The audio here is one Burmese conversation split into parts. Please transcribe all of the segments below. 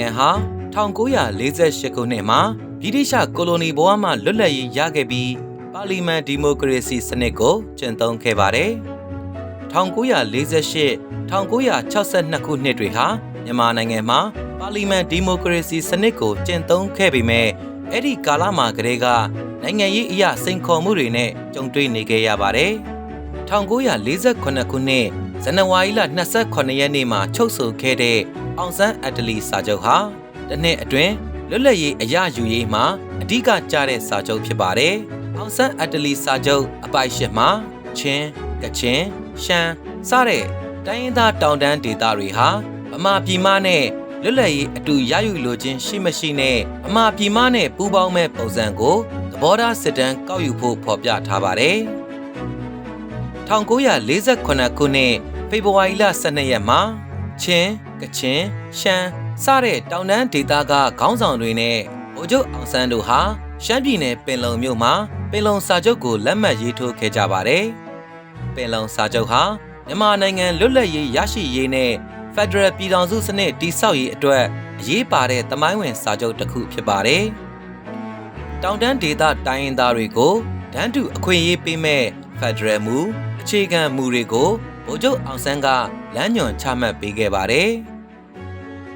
နိုင်ငံဟာ1948ခုနှစ်မှာဗြိတိရှကိုလိုနီဘဝမှလွတ်လပ်ရေးရခဲ့ပြီးပါလီမန်ဒီမိုကရေစီစနစ်ကိုကျင့်သုံးခဲ့ပါတယ်။1948 1962ခုနှစ်တွေဟာမြန်မာနိုင်ငံမှာပါလီမန်ဒီမိုကရေစီစနစ်ကိုကျင့်သုံးခဲ့ပေမဲ့အဲ့ဒီကာလမှာကတည်းကနိုင်ငံရေးအရာစိန်ခေါ်မှုတွေနဲ့ကြုံတွေ့နေခဲ့ရပါတယ်။1948ခုနှစ်ဇန်နဝါရီလ28ရက်နေ့မှာချုပ်ဆိုခဲ့တဲ့ အောင်ဆန်းအတလီစာချုပ်ဟာတစ်နှစ်အတွင်းလွတ်လပ်ရေးအရာယူရေးမှာအဓိကကျတဲ့စာချုပ်ဖြစ်ပါတယ်။အောင်ဆန်းအတလီစာချုပ်အပိုက်ရှစ်မှာချင်းကချင်ရှမ်းစတဲ့တိုင်းရင်းသားတောင်တန်းဒေသတွေဟာဗမာပြည်မနဲ့လွတ်လပ်ရေးအတူရယူလိုခြင်းရှိမရှိနဲ့ဗမာပြည်မနဲ့ပူးပေါင်းမဲ့ပုံစံကိုသဘောထားစစ်တမ်းကောက်ယူဖို့ဖော်ပြထားပါတယ်။1948ခုနှစ်ဖေဖော်ဝါရီလ12ရက်မှာချင်း ကချင်ရှမ်းစတဲ့တောင်တန်းဒေသကခေါင်းဆောင်တွေနဲ့ဗိုလ်ချုပ်အောင်ဆန်းတို့ဟာရှမ်းပြည်နယ်ပင်လုံမြို့မှာပင်လုံစာချုပ်ကိုလက်မှတ်ရေးထိုးခဲ့ကြပါတယ်။ပင်လုံစာချုပ်ဟာမြန်မာနိုင်ငံလွတ်လပ်ရေးရရှိရေးနဲ့ဖက်ဒရယ်ပြည်ထောင်စုစနစ်တည်ဆောက်ရေးအတွက်အရေးပါတဲ့သမိုင်းဝင်စာချုပ်တစ်ခုဖြစ်ပါတယ်။တောင်တန်းဒေသတိုင်းရင်းသားတွေကိုတန်းတူအခွင့်အရေးပေးမဲ့ဖက်ဒရယ်မူအခြေခံမူတွေကို ဗိုလ်ချုပ်အောင်ဆန်းကလမ်းညွှန်ချမှတ်ပေးခဲ့ပါတယ်။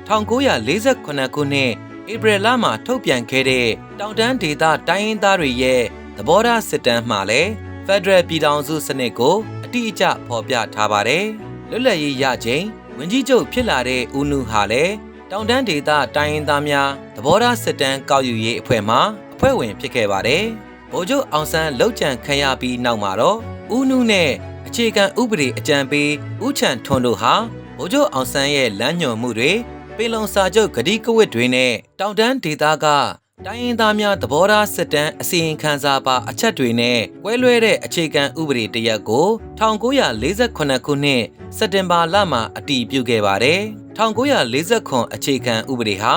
1948ခုနှစ်ဧပြီလမှာထုတ်ပြန်ခဲ့တဲ့တောင်တန်းဒေသတိုင်းရင်းသားတွေရဲ့သဘောထားစစ်တမ်းမှာလည်းဖက်ဒရယ်ပြည်ထောင်စုစနစ်ကိုအတိအကျဖော်ပြထားပါတယ်။လွတ်လပ်ရေးရချိန်ဝင်ကြီးချုပ်ဖြစ်လာတဲ့ဦးနုဟာလည်းတောင်တန်းဒေသတိုင်းရင်းသားများသဘောထားစစ်တမ်းကောက်ယူရေးအဖွဲ့မှအဖွဲ့ဝင်ဖြစ်ခဲ့ပါတယ်။ဗိုလ်ချုပ်အောင်ဆန်းလောက်ကျန်ခံရပြီးနောက်မှာတော့ဦးနုနဲ့ အခြေခံဥပဒေအကြံပေးဦးချန်ထွန်းတို့ဟာဗိုလ်ချုပ်အောင်ဆန်းရဲ့လမ်းညွှန်မှုတွေပင်လုံစာချုပ်ဂတိကဝတ်တွေနဲ့တောင်တန်းဒေသကတိုင်းရင်းသားများသဘောထားစစ်တမ်းအစီရင်ခံစာပါအချက်တွေနဲ့ကွဲလွဲတဲ့အခြေခံဥပဒေတရက်ကို1948ခုနှစ်စက်တင်ဘာလမှာအတည်ပြုခဲ့ပါတယ်။1948အခြေခံဥပဒေဟာ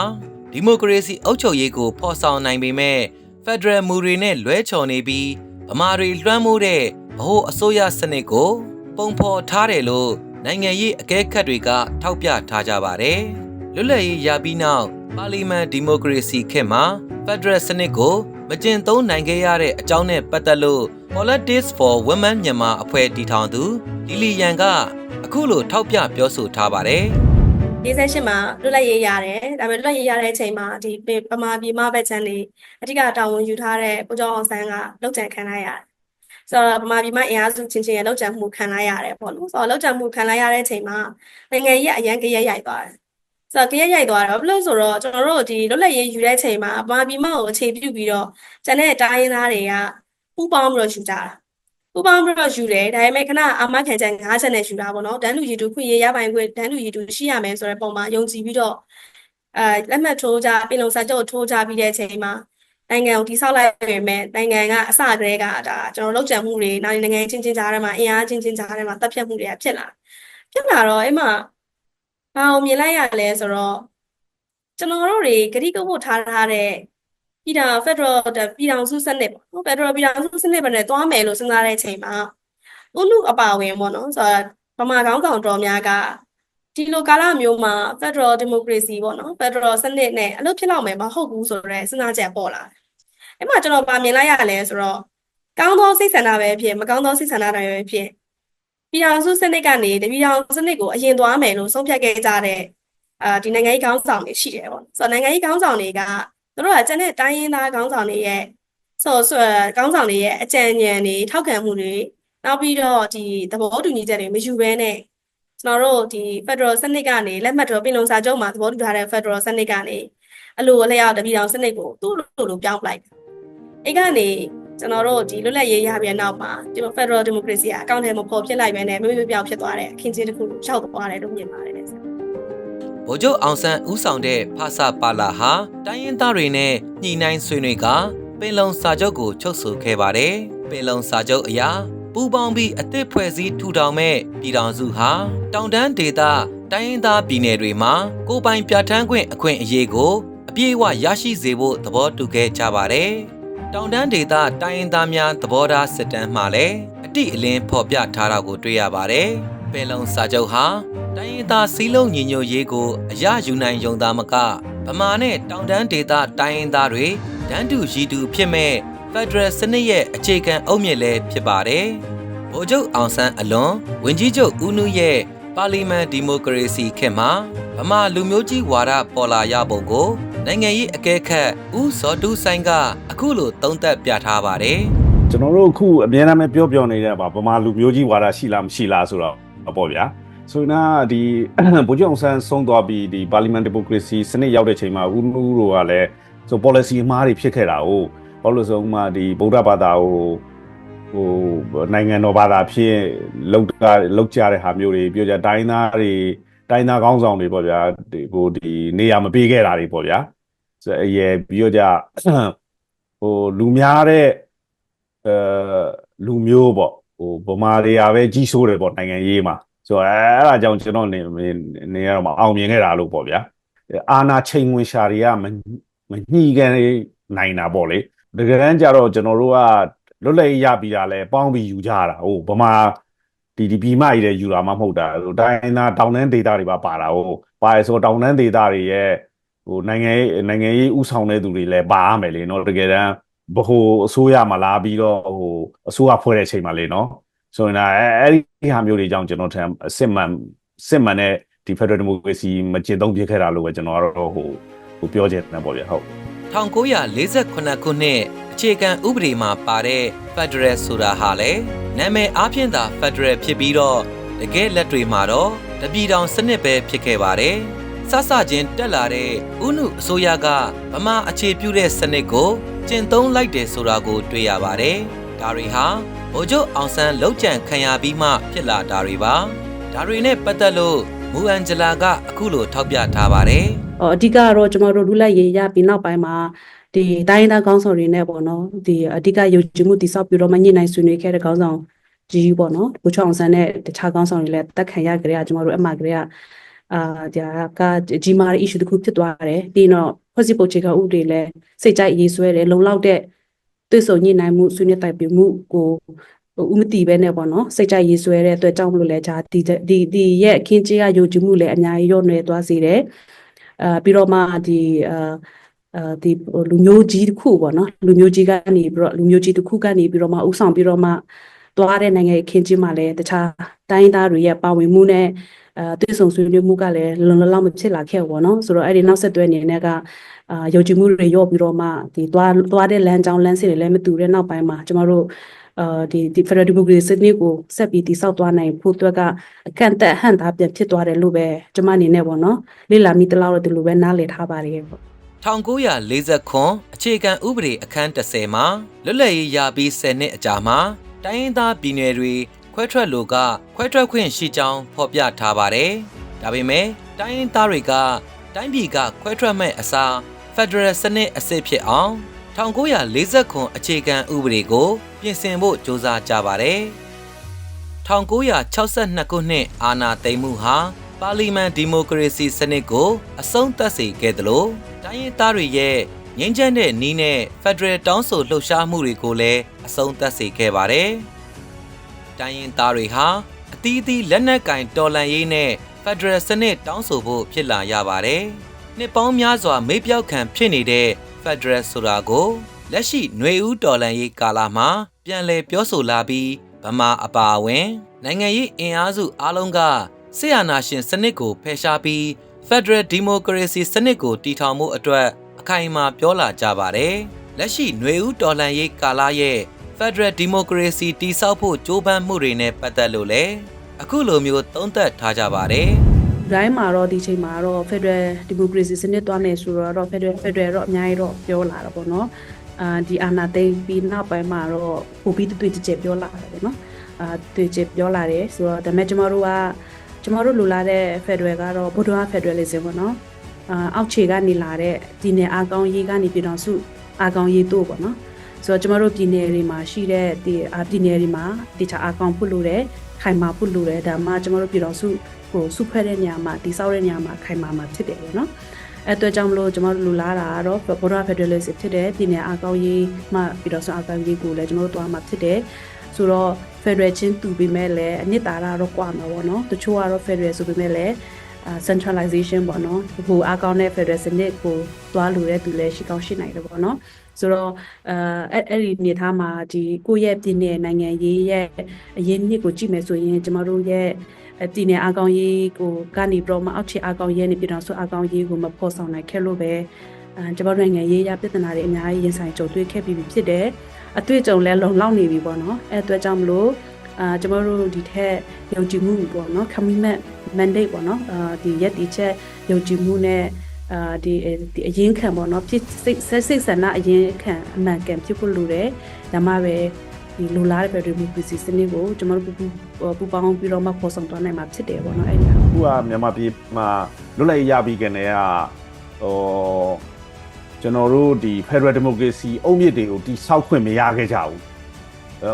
ဒီမိုကရေစီအုပ်ချုပ်ရေးကိုဖော်ဆောင်နိုင်ပေမဲ့ဖက်ဒရယ်မူတွေနဲ့လွဲချော်နေပြီးဗမာတွေလွှမ်းမိုးတဲ့ ဗဟိုအစိုးရစနစ်ကို ပုံဖော်ထားတယ်လို့နိုင်ငံရေးအကဲခတ်တွေက ထောက်ပြထားကြပါတယ်။လွတ်လပ်ရေးရပြီးနောက်ပါလီမန်ဒီမိုကရေစီခေတ်မှာဖက်ဒရယ်စနစ်ကိုမကျင့်သုံးနိုင်ခဲ့ရတဲ့အကြောင်းနဲ့ပတ်သက်လို့ Politics for Women မြန်မာအဖွဲ့တည်ထောင်သူလီလီယန်ကအခုလိုထောက်ပြပြောဆိုထားပါတယ်။48မှာလွတ်လပ်ရေးရတယ်ဒါပေမဲ့လွတ်လပ်ရေးရတဲ့အချိန်မှာဒီပမာပြည်မဘက်ချမ်းလေးအဓိကတာဝန်ယူထားတဲ့ကိုကျော်အောင်ဆန်းကလောက်ကျန်ခံလိုက်ရတယ် ဆိုတော့ပမာပြည်မအင်အားစုချင်းချင်းရဲ့လောက်ကျန်မှုခံလိုက်ရတယ်ပေါ့နော်ဆိုတော့လောက်ကျန်မှုခံလိုက်ရတဲ့အချိန်မှာနိုင်ငံကြီးကအရန်ကြရက်ရိုက်သွားတယ်ဆိုတော့ကြရက်ရိုက်သွားတယ်ဘာဖြစ်လို့ဆိုတော့ကျွန်တော်တို့ဒီလွတ်လပ်ရေးယူတဲ့အချိန်မှာပမာပြည်မကိုအခြေပြုပြီးတော့ကျန်တဲ့တိုင်းရင်းသားတွေကပူးပေါင်းပြီးတော့ယူကြတာပူပေါင်းပြီးတော့ယူတယ်ဒါပေမဲ့ခဏအာမခံချက်၅ချက်နဲ့ယူတာပေါ့နော်တန်းလူရည်တူခွင့်ရရပိုင်ခွင့်တန်းလူရည်တူရှိရမယ်ဆိုတဲ့ပုံမှာယုံကြည်ပြီးတော့အဲလက်မှတ်ထိုးကြပြည်လုံစာချုပ်ထိုးကြပြီးတဲ့အချိန်မှာ နိုင်ငံကိုတိဆောက်လိုက်ပေမဲ့နိုင်ငံကအစကတည်းကဒါကျွန်တော်လောက်ကျန်မှုတွေနောက်နိုင်ငံချင်းချင်းကြားထဲမှာအင်အားချင်းချင်းကြားထဲမှာတပ်ဖြတ်မှုတွေကဖြစ်လာဖြစ်လာတော့အဲ့မှာဘာအောင်မြင်လိုက်ရလဲဆိုတော့ကျွန်တော်တို့တွေကတိကဝတ်ထားထားတဲ့ပြည်ထောင်ဖက်ဒရယ်ပြည်ထောင်စုစနစ်ပေါ့နော်ဖက်ဒရယ်ပြည်ထောင်စုစနစ်ပဲနဲ့သွားမယ်လို့စဉ်းစားတဲ့အချိန်မှာဥလူအပါဝင်ပေါ့နော်ဆိုတော့ဗမာခေါင်းကောင်တော်များက ဒီလိုကာလမျိုးမှာ Federal Democracy ပေါ့နော် Federal စနစ်နဲ့အလုပ်ဖြစ်လောက်မယ်မဟုတ်ဘူးဆိုတော့စဉ်းစားချက်ပေါ်လာတယ်။အဲ့မှာကျွန်တော်ဗာမြင်လိုက်ရလဲဆိုတော့ကောင်းသောစိတ်ဆန္ဒပဲဖြစ်မကောင်းသောစိတ်ဆန္ဒတွေပဲဖြစ်ပြည်ထောင်စုစနစ်ကနေတပြည်ထောင်စနစ်ကိုအရင်သွားမယ်လို့ဆုံးဖြတ်ခဲ့ကြတဲ့အာဒီနိုင်ငံရေးခေါင်းဆောင်တွေရှိတယ်ပေါ့။ဆိုတော့နိုင်ငံရေးခေါင်းဆောင်တွေကသူတို့ကကျန်တဲ့တိုင်းရင်းသားခေါင်းဆောင်တွေရဲ့ဆိုဆိုခေါင်းဆောင်တွေရဲ့အကြံဉာဏ်တွေထောက်ခံမှုတွေနောက်ပြီးတော့ဒီသဘောတူညီချက်တွေမယူဘဲနဲ့ ကျွန်တော်တို့ဒီ Federal စနစ်ကနေလက်မှတ်တော်ပြင်လုံစာချုပ်မှာသဘောတူထားတဲ့ Federal စနစ်ကနေအလိုအလျောက်တပြည်တော်စနစ်ကိုသူ့လိုလိုပြောင်းပလိုက်တယ်။အဲ့ကနေကျွန်တော်တို့ဒီလွတ်လပ်ရေးရပြန်နောက်မှာဒီ Federal Democracy အကောင့်ထဲမှာပေါ်ဖြစ်လိုက်ပဲနဲ့မျိုးမျိုးပြောင်းဖြစ်သွားတဲ့အခင်းချင်းတစ်ခုရောက်သွားတယ်လို့မြင်ပါတယ်လေ။ဗိုလ်ချုပ်အောင်ဆန်းဦးဆောင်တဲ့ဖဆပါလာဟာတိုင်းရင်းသားတွေနဲ့ညှိနှိုင်းဆွေးနွေးကပင်လုံစာချုပ်ကိုချုပ်ဆိုခဲ့ပါတယ်။ပင်လုံစာချုပ်အရာ ပူးပေါင်းပြီးအသစ်ဖွဲ့စည်းထူထောင်မဲ့ပြည်ထောင်စုဟာတောင်တန်းဒေသတိုင်းရင်းသားပြည်နယ်တွေမှာကိုယ်ပိုင်ပြဋ္ဌာန်းခွင့်အခွင့်အရေးကိုအပြည့်အဝရရှိစေဖို့သဘောတူခဲ့ကြပါတယ်။တောင်တန်းဒေသတိုင်းရင်းသားများသဘောထားစစ်တမ်းမှာလည်းအတိအလင်းဖော်ပြထားတာကိုတွေ့ရပါတယ်။ပင်လုံစာချုပ်ဟာတိုင်းရင်းသားစည်းလုံးညီညွတ်ရေးကိုအရယူနိုင်ယုံသားမကပဗမာနဲ့တောင်တန်းဒေသတိုင်းရင်းသားတွေတန်းတူရည်တူဖြစ်မဲ့ဖ က်ဒရယ်စနစ်ရဲ့အခြေခံအုတ်မြစ်လည်းဖြစ်ပါတယ်။ဗိုလ်ချုပ်အောင်ဆန်းအလွန်ဝင်ကြီးချုပ်ဦးနုရဲ့ပါလီမန်ဒီမိုကရေစီခေတ်မှာဗမာလူမျိုးကြီးဝါဒပေါ်လာရပုံကိုနိုင်ငံရေးအကဲခတ်ဦးစောတူးဆိုင်ကအခုလိုသုံးသပ်ပြထားပါတယ်။ကျွန်တော်တို့အခုအများအားပြောပြောနေတဲ့ပါဗမာလူမျိုးကြီးဝါဒရှိလားမရှိလားဆိုတော့ပေါ့ဗျာဆိုတော့ဒီဗိုလ်ချုပ်အောင်ဆန်းဆုံးသွားပြီးဒီပါလီမန်ဒီမိုကရေစီစနစ်ရောက်တဲ့ချိန်မှာဦးနူးတို့ကလည်းဆို policy အမှားတွေဖြစ်ခဲ့တာကို ဘာလို့လဲဆိုတော့ဥပမာဒီဗုဒ္ဓဘာသာကိုဟိုနိုင်ငံတော်ဘာသာဖြစ်လောက်တာလောက်ကြတဲ့ဟာမျိုးတွေပြောကြတိုင်းသားတွေတိုင်းသားကောင်းဆောင်တွေပေါ့ဗျာဒီဟိုဒီနေရာမပေးခဲ့တာတွေပေါ့ဗျာဆိုအရေပြီးတော့ကြဟိုလူများတဲ့အဲလူမျိုးပေါ့ဟိုဗမာတွေကပဲကြီးဆိုးတယ်ပေါ့နိုင်ငံရေးမှာဆိုတော့အဲအဲ့ဒါကြောင့်ကျွန်တော်နေနေရတော့မအောင်မြင်ခဲ့တာလို့ပေါ့ဗျာအာနာချိန်ဝင်ရှာတွေကမမညှိခဲ့နိုင်တာပေါ့လေ တကယ်တမ်းကျတော့ကျွန်တော်တို့ကလွတ်လပ်ရေးရပြီးတာလဲပေါင်းပြီးယူကြတာဟိုဗမာဒီဒီပြည်မကြီးတဲ့ယူတာမှမဟုတ်တာဟိုတိုင်းသားတောင်တန်းဒေသတွေပါပါတာဟိုပါရဆိုတောင်တန်းဒေသတွေရဲ့ဟိုနိုင်ငံရေးနိုင်ငံရေးဥဆောင်တဲ့သူတွေလည်းပါရမယ်လေနော်တကယ်တမ်းဘဟိုအစိုးရမှာလာပြီးတော့ဟိုအစိုးရဖွဲ့တဲ့အချိန်မှာလေနော်ဆိုရင်ဒါအဲအဲ့ဒီဟာမျိုးတွေကြောင့်ကျွန်တော်ထင်အစစ်မှန်စစ်မှန်တဲ့ဒီ Federal Democracy မကျင့်သုံးပြခဲ့တာလို့ပဲကျွန်တော်ကတော့ဟိုဟိုပြောချင်တယ်ပေါ့ဗျဟုတ် 1948ခုနှစ်အခြေခံဥပဒေမှာပါတဲ့ Federal ဆိုတာဟာလေနာမည်အားဖြင့်သာ Federal ဖြစ်ပြီးတော့တကယ်လက်တွေမှာတော့တပြည်တောင်စနစ်ပဲဖြစ်ခဲ့ပါတယ်။စစချင်းတက်လာတဲ့ဥနုအစိုးရကဗမာအခြေပြုတဲ့စနစ်ကိုကျင့်သုံးလိုက်တယ်ဆိုတာကိုတွေ့ရပါတယ်။ဒါတွေဟာဗိုလ်ချုပ်အောင်ဆန်းလောက်ကျန်ခံရပြီးမှဖြစ်လာတာတွေပါ။ဒါတွေနဲ့ပတ်သက်လို့မူအန်ဂျလာကအခုလိုထောက်ပြထားပါတယ်။ဟော အဓိကကတော့ကျွန်တော်တို့လူလိုက်ရေးရပြီးနောက်ပိုင်းမှာဒီတိုင်းရင်းသားခေါင်းဆောင်တွေနဲ့ပေါ့နော်ဒီအဓိကယုံကြည်မှုတည်ဆောက်ပြီးတော့မညှိနှိုင်းဆွေးနွေးခဲ့တဲ့ခေါင်းဆောင်ကြီးပေါ့နော်ဘူချောင်းဆန်းနဲ့တခြားခေါင်းဆောင်တွေလည်းတက်ခံရကြရကျွန်တော်တို့အမှကလေးကအာဒါကကြီးမားတဲ့ issue တစ်ခုဖြစ်သွားတယ်ပြီးတော့ဖွဲ့စည်းပုံခြေကဥပဒေလည်းစိတ်ကြိုက်ရေးဆွဲတယ်လုံလောက်တဲ့တွေ့ဆုံညှိနှိုင်းမှုဆွေးနွေးတိုက်ပြမှုကိုဥမတီပဲနဲ့ပေါ့နော်စိတ်ကြိုက်ရေးဆွဲတဲ့အတွက်ကြောင့်မလို့လဲဂျာဒီဒီဒီရဲ့အခင်းကြီးကယုံကြည်မှုလည်းအများကြီးရော့နယ်သွားစေတယ် အာပြီးတော့မှဒီအာအာဒီလူမျိုးကြီးတစ်ခုပေါ့နော်လူမျိုးကြီးကနေပြီးတော့လူမျိုးကြီးတစ်ခုကနေပြီးတော့မှဥဆောင်ပြီးတော့မှသွားတဲ့နိုင်ငံအခင်းကြီးမှာလည်းတခြားတိုင်းသားတွေရဲ့ပါဝင်မှုနဲ့အဲတွေ့ဆုံဆွေးနွေးမှုကလည်းလုံလုံလောက်မဖြစ်လာခဲ့ဘူးပေါ့နော်ဆိုတော့အဲ့ဒီနောက်ဆက်တွဲအနေနဲ့ကအာယုံကြည်မှုတွေရော့ပြီးတော့မှဒီသွားသွားတဲ့လမ်းကြောင်းလမ်းစဉ်တွေလည်းမတူတဲ့နောက်ပိုင်းမှာကျမတို့ အာဒီဒီ Federal Democracy စနစ်ကိုဆက်ပြီးတည်ဆောက်သွားနိုင်ဖို့အတွက်ကအကန့်အသတ်ဟန်တာပြန်ဖြစ်သွားတယ်လို့ပဲကျမအနေနဲ့ပေါ့နော်လေ့လာမိတလောက်တော့ဒီလိုပဲနားလည်ထားပါတယ်ပေါ့1940ခွန်အခြေခံဥပဒေအခန်း30မှာလွတ်လပ်ရေးရပြီး10နှစ်အကြာမှာတိုင်းရင်းသားပြည်နယ်တွေခွဲထွက်လိုကခွဲထွက်ခွင့်ရှိကြောင်းဖော်ပြထားပါတယ်။ဒါပေမဲ့တိုင်းရင်းသားတွေကတိုင်းပြည်ကခွဲထွက်မဲ့အစား Federal စနစ်အစစ်ဖြစ်အောင်1940ခွန်အခြေခံဥပဒေကို ပြင်ဆင်ဖို့ကြိုးစားကြပါတယ်။1962ခုနှစ်အာဏာသိမ်းမှုဟာပါလီမန်ဒီမိုကရေစီစနစ်ကို အဆုံးသတ်စေခဲ့သလိုတိုင်းရင်းသားတွေရဲ့ငြိမ်းချမ်းတဲ့နီးနဲ့ဖက်ဒရယ်တောင်းဆိုလှုပ်ရှားမှုတွေကိုလည်းအဆုံးသတ်စေခဲ့ပါတယ်။တိုင်းရင်းသားတွေဟာအသီးသီးလက်နက်ကင်တော်လှန်ရေးနဲ့ဖက်ဒရယ်စနစ်တောင်းဆိုဖို့ဖြစ်လာရပါတယ်။နှစ်ပေါင်းများစွာမေ့ပြောက်ခံဖြစ်နေတဲ့ဖက်ဒရယ်ဆိုတာကို လက်ရှိຫນွေဦးတော်လှန်ရေးကာလမှာပြန်လည်ပြောဆိုလာပြီးဗမာအပါအဝင် နိုင်ငံရေးအင်အားစုအလုံးကဆီယနာရှင်စနစ်ကိုဖယ်ရှားပြီး Federal Democracy စနစ်ကိုတည်ထောင်မှုအတွက်အခိုင်အမာပြောလာကြပါတယ်။လက်ရှိຫນွေဦးတော်လှန်ရေးကာလရဲ့ Federal Democracy တည်ဆောက်ဖို့ကြိုးပမ်းမှုတွေနဲ့ပတ်သက်လို့လည်းအခုလိုမျိုးသုံးသပ်ထားကြပါတယ်။ တိုင်းမှာတော့ဒီချိန်မှာတော့ Federal Democracy စနစ်သွားနေဆိုတော့ Federal Federal တော့အများကြီးတော့ပြောလာတာပေါ့နော် အာဒီအာနာသိမ့်ပြီးနောက်ပိုင်းမှာတော့ပိုပြီးတွေ့ကြည့်ပြောလာတယ်ပေါ့နော်အာတွေ့ကြည့်ပြောလာတယ်ဆိုတော့ဒါပေမဲ့ကျမတို့ကကျမတို့လိုလာတဲ့ Federal ကတော့ဗုဒ္ဓဘာ Federalism ပေါ့နော်အာအောက်ခြေကနေလာတဲ့ဒီနယ်အားကောင်းရေးကနေပြည်တော်စုအားကောင်းရေးတို့ပေါ့နော်ဆိုတော့ကျမတို့ပြည်နယ်တွေမှာရှိတဲ့ဒီအာပြည်နယ်တွေမှာတခြားအားကောင်းဖို့လိုတယ်ခိုင်မာဖို့လိုတယ်ဒါမှကျမတို့ပြည်တော်စုဟိုစုဖွဲ့တဲ့နေရာမှာတိဆောက်တဲ့နေရာမှာခိုင်မာမှာဖြစ်တယ်ပေါ့နော် အဲအတွက်ကြောင့်မလို့ကျွန်တော်တို့လူလာတာကတော့ဘော်ဒါဖက်ဒရယ်လစ်ဖြစ်တဲ့ပြည်နယ်အားကောင်းရေးမှပြီးတော့ဆိုအားကောင်းရေးကိုလည်းကျွန်တော်တို့တွားမှာဖြစ်တယ်ဆိုတော့ Federal ချင်းတူပြီးမဲ့လည်းအနှစ်သာရတော့ကွာမှာပေါ့နော်တချို့ကတော့ Federal ဆိုပေမဲ့လည်းအာ centralization ပေါ့နော်ဟိုအကောင့်နဲ့ federal စနစ်ကိုသွားလို့တဲ့သူလည်းရှိကောင်းရှိနိုင်တယ်ပေါ့နော်ဆိုတော့အာအဲ့အဲ့ဒီနေသားမှာဒီကိုယ့်ရဲ့ပြည်နယ်နိုင်ငံရေးရဲ့အရေးနှစ်ကိုကြည့်မယ်ဆိုရင်ကျမတို့ရဲ့ အပြည်နယ်အကောင်ရေးကိုကနေပြီးတော့မအောက်ခြေအကောင်ရေးနဲ့ပြည်တော်စုအကောင်ရေးကိုမဖော်ဆောင်နိုင်ခဲ့လို့ပဲအဲကျမတို့နိုင်ငံရေးရပြဿနာတွေအများကြီးရင်ဆိုင်ကြုံတွေ့ခဲ့ပြီးဖြစ်တယ်အတွေ့အကြုံလည်းလုံလောက်နေပြီပေါ့နော်အဲအတွက်ကြောင့်မလို့အာကျမတို့ဒီထက်ယုံကြည်မှုပေါ့နော် commitment mandate ပေါ့နော်အာဒီရက်ဒီချက်ယုံကြည်မှုနဲ့အာဒီဒီအရင်ခံပေါ့နော်ဖြစ်စိတ်စိတ်ဆန္ဒအရင်ခံအမှန်ကန်ဖြစ်ဖို့လိုတယ်ဒါမှပဲ ဒီလိုလားတဲ့ Federal Democracy စနစ်ကိုကျမတို့ပူပူပူပေါင်းပြီးတော့မှပေါ်ဆောင်သွားနိုင်မှာဖြစ်တယ်ပေါ့နော်အဲ့ဒီဟာအခုကမြန်မာပြည်မှာလွတ်လပ်ရေးရပြီးကနေကဟိုကျွန်တော်တို့ဒီ Federal Democracy အုံမြစ်တွေကိုတိဆောက်ခွင့်မရခဲ့ကြဘူး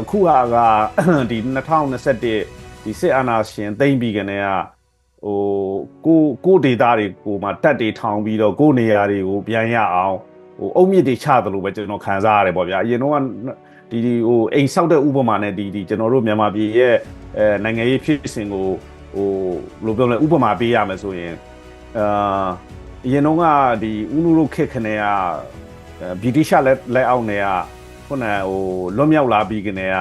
အခုဟာကဒီ2021ဒီစစ်အာဏာရှင်သိမ်းပြီးကနေကဟိုကိုကိုဒေတာတွေကိုမှတက်တွေထောင်ပြီးတော့ကိုနေရာတွေကိုပြန်ရအောင်ဟိုအုံမြစ်တွေချသလိုပဲကျွန်တော်ခံစားရတယ်ပေါ့ဗျာအရင်တော့က ဒီဒီဟိုအိမ်ဆောက်တဲ့ဥပမာနဲ့ဒီဒီကျွန်တော်တို့မြန်မာပြည်ရဲ့အဲနိုင်ငံရေးဖြစ်စဉ်ကိုဟိုဘယ်လိုပြောလဲဥပမာပေးရမယ်ဆိုရင်အာအရင်တော့ကဒီဦးနုတို့ခက်ခနဲ့ကဗြိတိရှလက်လက်အောက်နဲ့ကခုနဟိုလွတ်မြောက်လာပြီးကနေက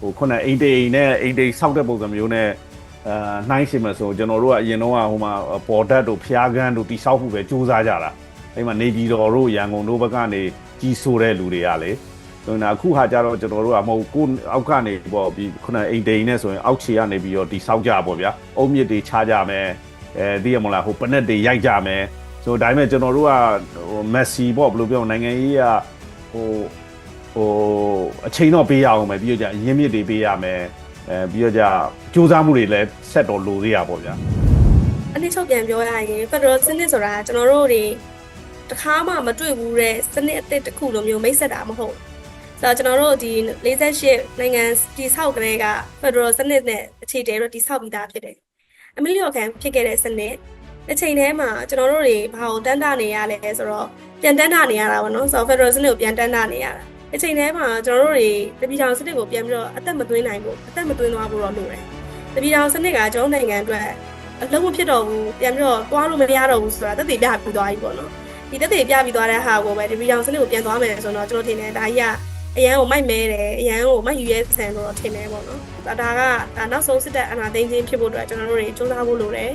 ဟိုခုနအိမ်တိန်နဲ့အိမ်တိန်ဆောက်တဲ့ပုံစံမျိုးနဲ့အာနှိုင်းရှင်မဆိုကျွန်တော်တို့ကအရင်တော့ကဟိုမှာပေါ်ဒတ်တို့ဖျားကန်းတို့တိဆောက်မှုပဲစူးစမ်းကြတာအဲ့မှာနေပြည်တော်တို့ရန်ကုန်တို့ဘက်ကနေကြီးဆိုတဲ့လူတွေကလေဆိုတော့ အခုဟာကြတော့ကျွန်တော်တို့ကမဟုတ်ကိုအောက်ကနေပေါ့ပြီးခုနအိမ်တိန်နဲ့ဆိုရင်အောက်ခြေကနေပြီးတော့တိဆောက်ကြပေါ့ဗျာအုံမြစ်တွေချကြမယ်အဲသိရမလားဟိုပနက်တွေရိုက်ကြမယ်ဆိုတော့ဒါပေမဲ့ကျွန်တော်တို့ကဟိုမက်ဆီပေါ့ဘယ်လိုပြောနိုင်ငံရေးကဟိုဟိုအချိန်တော့ပေးရအောင်မယ်ပြီးတော့ကြရင်းမြစ်တွေပေးရမယ်အဲပြီးတော့ကြစူးစမ်းမှုတွေလည်းဆက်တော်လိုသေးရပေါ့ဗျာအနည်းချုပ်ပြန်ပြောရရင် Federal စနစ်ဆိုတာကျွန်တော်တို့တွေတခါမှမတွေ့ဘူးတဲ့စနစ်အသစ်တစ်ခုလိုမျိုးမိတ်ဆက်တာမဟုတ်ဘူး ဆိုတော့ကျွန်တော်တို့ဒီ48နိုင်ငံတည်ဆောက်ကလေးက Federal စနစ်နဲ့အခြေတည်တော့တည်ဆောက်ပြီးသားဖြစ်တယ်အမေလီယောခံဖြစ်ခဲ့တဲ့စနစ်တစ်ချိန်တည်းမှာကျွန်တော်တို့တွေဘာကိုတန်းတာနေရလဲဆိုတော့ပြန်တန်းတာနေရတာပေါ့နော်ဆိုတော့ Federal စနစ်ကိုပြန်တန်းတာနေရတာတစ်ချိန်တည်းမှာကျွန်တော်တို့တွေတပီတောင်စနစ်ကိုပြန်ပြီးတော့အသက်မသွင်းနိုင်ဘူးအသက်မသွင်းသွားဖို့တော့လိုတယ်တပီတောင်စနစ်ကကျွန်တော်နိုင်ငံအတွက်အလုံးမဖြစ်တော့ဘူးပြန်ပြီးတော့သွားလို့မရတော့ဘူးဆိုတာတက်သေးပြပြီးသွားပြီပေါ့နော်ဒီတက်သေးပြပြီးသွားတဲ့ဟာကိုပဲဒီဗီဒီယိုစနစ်ကိုပြန်သွားမယ်ဆိုတော့ကျွန်တော်ထင်တယ်ဒါကြီးက အရန်ကိုမိုက်မဲတယ်အရန်ကိုမိုက်ယူရဲဆန်လို့တော့ထင်တယ်ပေါ့နော်ဒါဒါကဒါနောက်ဆုံးစစ်တပ်အာဏာသိမ်းခြင်းဖြစ်ဖို့အတွက်ကျွန်တော်တို့တွေစူးစမ်းဖို့လိုတယ်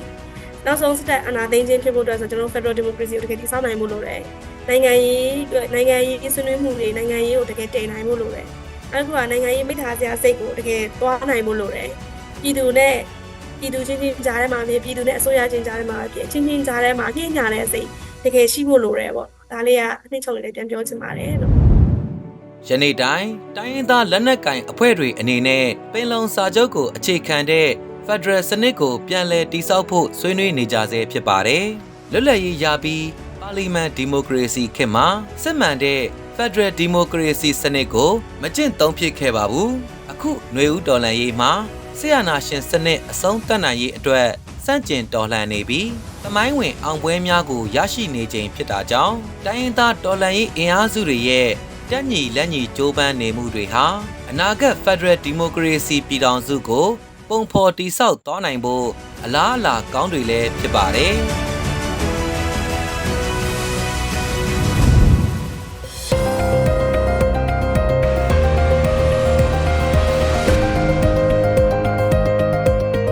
နောက်ဆုံးစစ်တပ်အာဏာသိမ်းခြင်းဖြစ်ဖို့အတွက်ဆိုကျွန်တော်တို့ Federal Democracy ကိုတကယ်တည်ဆောက်နိုင်ဖို့လိုတယ်နိုင်ငံရေးနိုင်ငံရေးဆွေးနွေးမှုတွေနိုင်ငံရေးကိုတကယ်တည်နိုင်ဖို့လိုတယ်အဲ့ဒါကနိုင်ငံရေးမိသားစရာစိတ်ကိုတကယ်သွားနိုင်ဖို့လိုတယ်ပြည်သူနဲ့ပြည်သူချင်းချင်းကြားထဲမှာဖြစ်ပြည်သူနဲ့အစိုးရချင်းကြားထဲမှာဖြစ်ချင်းချင်းကြားထဲမှာညှိညာတဲ့စိတ်တကယ်ရှိဖို့လိုတယ်ပေါ့ဒါလေးကအနှစ်ချုပ်လေးလည်းပြန်ပြောချင်ပါတယ်လို့ ယနေ့တိုင်းတိုင်းရင်းသားလက်နက်ကင်အဖွဲ့တွေအနေနဲ့ပင်လုံစာချုပ်ကိုအခြေခံတဲ့ Federal စနစ်ကိုပြန်လည်တည်ဆောက်ဖို့ဆွေးနွေးနေကြဆဲဖြစ်ပါတယ်။လွတ်လပ်ရေးရပြီးပါလီမန်ဒီမိုကရေစီခေတ်မှာစစ်မှန်တဲ့ Federal Democracy စနစ်ကိုမကျင့်သုံးဖြစ်ခဲ့ပါဘူး။အခုຫນွေဦးတော်လှန်ရေးမှာဆီယနာရှင်စနစ်အဆုံးသတ်နိုင်ရေးအတွက်စန့်ကျင်တော်လှန်နေပြီးသမိုင်းဝင်အောင်ပွဲများကိုရရှိနေချိန်ဖြစ်တာကြောင့်တိုင်းရင်းသားတော်လှန်ရေးအင်အားစုတွေရဲ့ တက်ညီလက်ညီကြိုးပမ်းနေမှုတွေဟာအနာဂတ် Federal Democracy ပြည်ထောင်စုကို ပုံဖော်တည်ဆောက်သွားနိုင်ဖို့အလားအလာကောင်းတွေလည်းဖြစ်ပါတယ်။